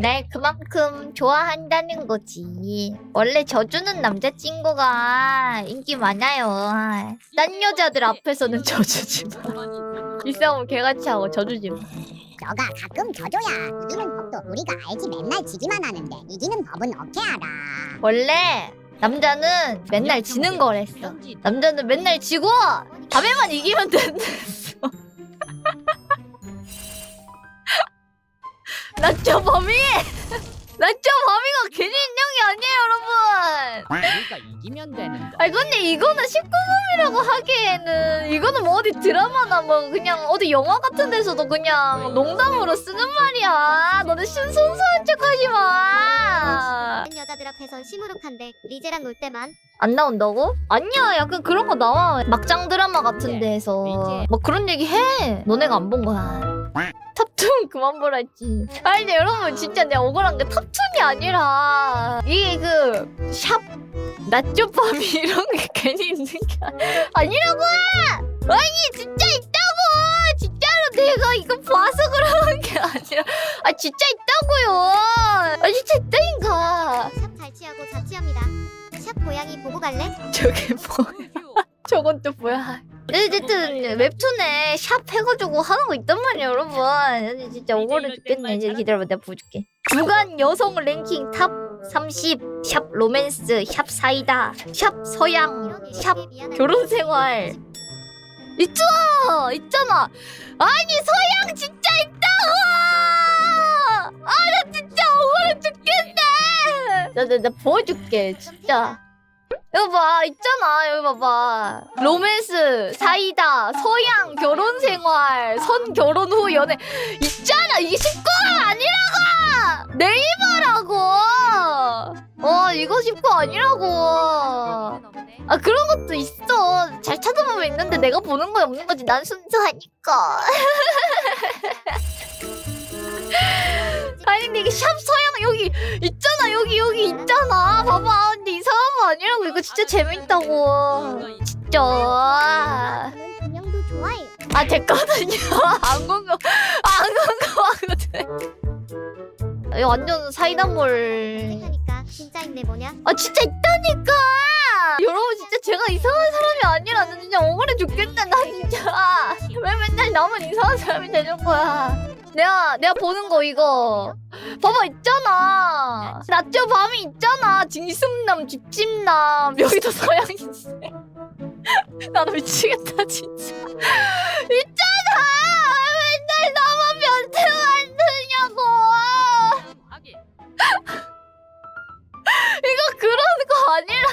날 그만큼 좋아한다는 거지. 원래 져주는 남자친구가 인기 많아요. 딴 여자들 앞에서는 져주지 마. 이 싸움 개같이 하고 져주지 마. 너가 가끔 져줘야 이기는 법도 우리가 알지 맨날 지기만 하는데 이기는 법은 어떻게 알아 원래 남자는 맨날 지는 거랬어. 남자는 맨날 지고 밤에만 이기면 된댔어. 나저 범위! 나저 범위가 괜히 있는 게 아니에요, 여러분! 우리가 이기면 되는 거. 아니 근데 이거는 19금이라고 하기에는 이거는 뭐 어디 드라마나 뭐 그냥 어디 영화 같은 데서도 그냥 농담으로 쓰는 말이야. 너는 신선수한 척 하지 마. 다른 여자들 앞에선 시무룩한데 리제랑 놀 때만 안 나온다고? 아니야 약간 그런 거 나와 막장 드라마 같은 데에서 뭐 그런 얘기 해 너네가 안 본 거야 탑툰 그만 보라 했지. 아니 근데 여러분 진짜 내가 억울한 게 탑툰이 아니라 이게 그샵 낮조밤이 이런 게 괜히 있는 게 아니- 아니라고! 아니 진짜 있다고! 진짜로 내가 이거 봐서 그러는 게 아니라. 아 진짜 있다고요! 아 진짜 있다니까! 샵잘 취하고 자취합니다. 샵 고양이 보고 갈래? 저게 뭐야? 저건 또 뭐야 어쨌든 웹툰에 샵 해가지고 하는 거 있단 말이야 여러분. 아니, 진짜 억울해 죽겠네. 이제 기다려봐 내가 보여줄게. 주간 여성 랭킹 탑 30, 샵 로맨스, 샵 사이다, 샵 서양, 샵 일에 미안한 결혼 생활. 있잖아 있잖아. 아니 서양 진짜 있다고 아 나 진짜 억울해 죽겠네! 나, 나, 나 보여줄게 진짜 여기 봐 있잖아. 여기 봐봐. 로맨스 사이다 서양 결혼 생활 선 결혼 후 연애. 있잖아 이게 19가 아니라고! 네이버라고! 어 이거 19 아니라고. 아 그런 것도 있어. 잘 찾아보면 있는데 내가 보는 거에 없는 거지. 난 순수하니까. 아니 근데 이게 샵 서양 여기 있 진짜 재밌다고. 진짜. 저는 좋아해요. 아 됐거든요. 안 궁금 안 궁금하거든. 이거 완전 사이다몰. 생각하니까 진짜 있네 뭐냐? 아 진짜 있다니까! 여러분 진짜 제가 이상한 사람이 아니라 나 진짜 억울해 죽겠네 나 진짜. 왜 맨날 나만 이상한 사람이 되는 거야 내가 내가 보는 거 이거. 봐봐 있잖아. 낮저 밤이 있잖아. 진심남 집집남. 여기도 서양인데 나도 미치겠다 진짜. 있잖아! 맨날 나만 변태 만드냐고. 이거 그런 거 아니라.